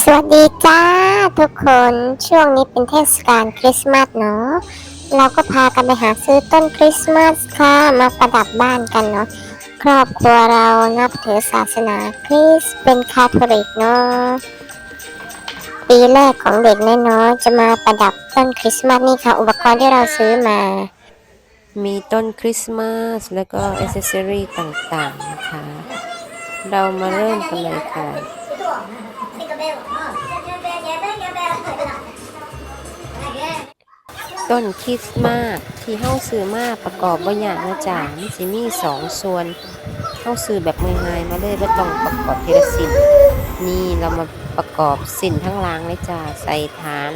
สวัสดีจ้าทุกคนช่วงนี้เป็นเทศกาลคริสต์มาสเนาะเราก็พากันไปหาซื้อต้นคริสต์มาสค่ะมาประดับบ้านกันเนาะครอบครัวเรานับถือศาสนาคริสต์เป็นคาทอลิกเนาะปีแรกของเด็กน้อยๆจะมาประดับต้นคริสต์มาสนี่ค่ะ อุปกรณ์ที่เราซื้อมา มีต้นคริสต์มาสแล้วก็อ c เซสซอรี่ต่างๆนะคะเรามาเริ่มกันเลยค่ะ ต้นคริสต์มาสที่เฮาซื้อมาประกอบบ่ยากนะจ๊ะมันสิมีสองส่วนเฮาซื้อแบบง่ายๆมาเลยบ่ต้องประกอบทีละสิ้นนี่เรามาประกอบสินทั้งล่างเลยจ้ะใส่ฐาน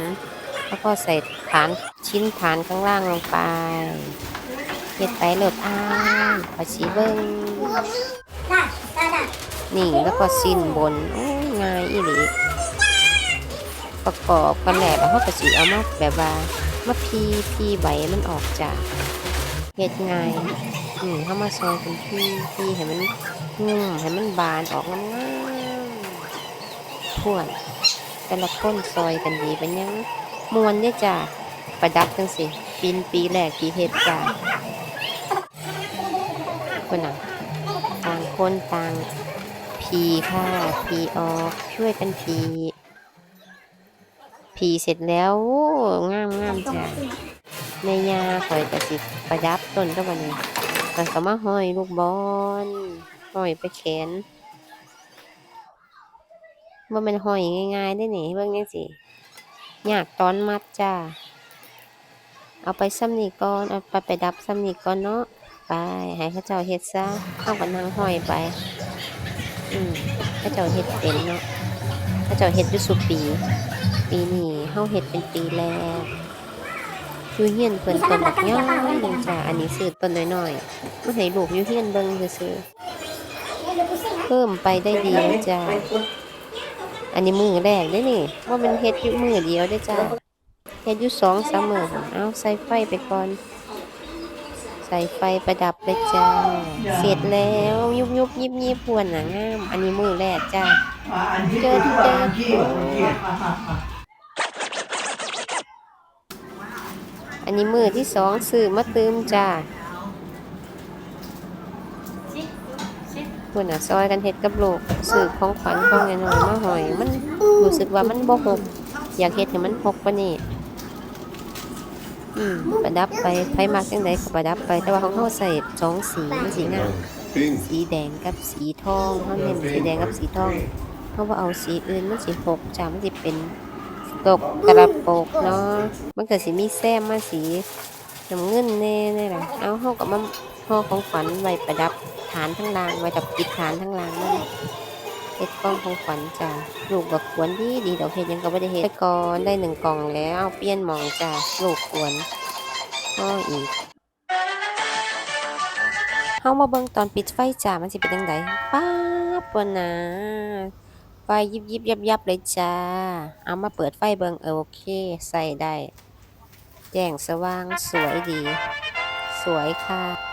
แล้วก็ใส่ฐานชิ้นฐานข้างล่างลงไปเฮ็ดไปโหลดอ้ายขอชี้เบิ่งนี่แล้วก็สิ้นบนโอ้ ง่ายอีหลีประกอบกันแหละแล้วเฮาก็สิเอามาแบบว่ามาพีพีใบมันออกจากเฮ็ดง่ายนี่เฮามาซอยเป็นพีพีให้มันงุ่มให้มันบานออกงามๆพ่วนแต่ละคนซอยกันดีเป็นยังมวนเนี่ยจ้ะประดับจังสิปีนปีแรกปีเฮ็ดจ้ะคนน่ะต่างคนต่าง พีค่ะพีออกช่วยกันพีพีเสร็จแล้วโอ้งามงามจ้ะในยาข่อยกระสิประดับต้นก็วันนี้มันก็มาห้อยลูกบอลห้อยไปแขนว่ามันห้อยง่ายๆได้หนิเบิ่งจังสิอยากตอนมัดจ้าเอาไปซ้ำนี่ก่อนเอาไปไปดับซ้ำนี่ก่อนเนาะไปให้ข้าเจ้าเฮ็ดซะเอากันนั่งห้อยไป อืมเข้าเจ้าเฮ็ดเป็นเนาะเข้าเจ้าเฮ็ดอยู่สุปี ปีนี้เฮาเฮ็ดเป็นปีแรกอยู่เฮียนเพิ่นต้นบักย่อยหนึงจ้าอันนี้ซื้อต้นน้อยๆมาให้ลูกอยู่เฮียนเบิ่งซื่อเพิ่มไปได้ดีนะจ้าอันนี้มือแรกได้นี่ว่ามันเฮ็ดอยู่มือเดียวได้จ้าเฮ็ดอยู่สองสามมือเอาใส่ไฟไปก่อน ใส่ไฟประดับเลยจ้า เสร็จแล้วยุบยุบยิบยิบพวนน่ะงาม อันนี้มือแรกจ้าเจอเจออันนี้มือที่สองซื้อมาตืมจ้าพวนน่ะซอยกันเฮ็ดกับลูกซื้อของขวัญของน้อยๆมาหอย มันรู้สึกว่ามันบ่หก อยากเฮ็ดให้มันหกกว่านี้ อืมประดับไปไผมักจังไดก็ประดับไป แต่ว่าของเฮาใส่สองสีมันสีงามสีแดงกับสีทองเฮาเน้นสีแดงกับสีทองเพราะว่าเอาสีอื่นมันสิหกจ้ามันสิเป็นตกกระโปกเนาะมันก็สิมีแซมมาสีน้ำเงินแน่นี่แหละเอาเฮากับมันห่อของขวัญไว้ประดับฐานทั้งล่างไว้ดับปิดฐานทั้งล่างนั่น เฮ็ดกล้องของขวัญจ้าลูกก็ควรดีดีดอกเฮ็ดยังก็บ่ได้เฮ็ดแต่ก่อนได้หนึ่งกล่องแล้วเปลี่ยนหมองจ้าลูกควรห่ออีกเฮามาเบิ่งตอนปิดไฟจ้ามันสิเป็นจังไดป๊าบปนนะไฟยิบยิบยับยับเลยจ้า เอามาเปิดไฟเบิ่งเออโอเค ใส่ได้ แจ้งสว่างสวยดี สวยค่ะ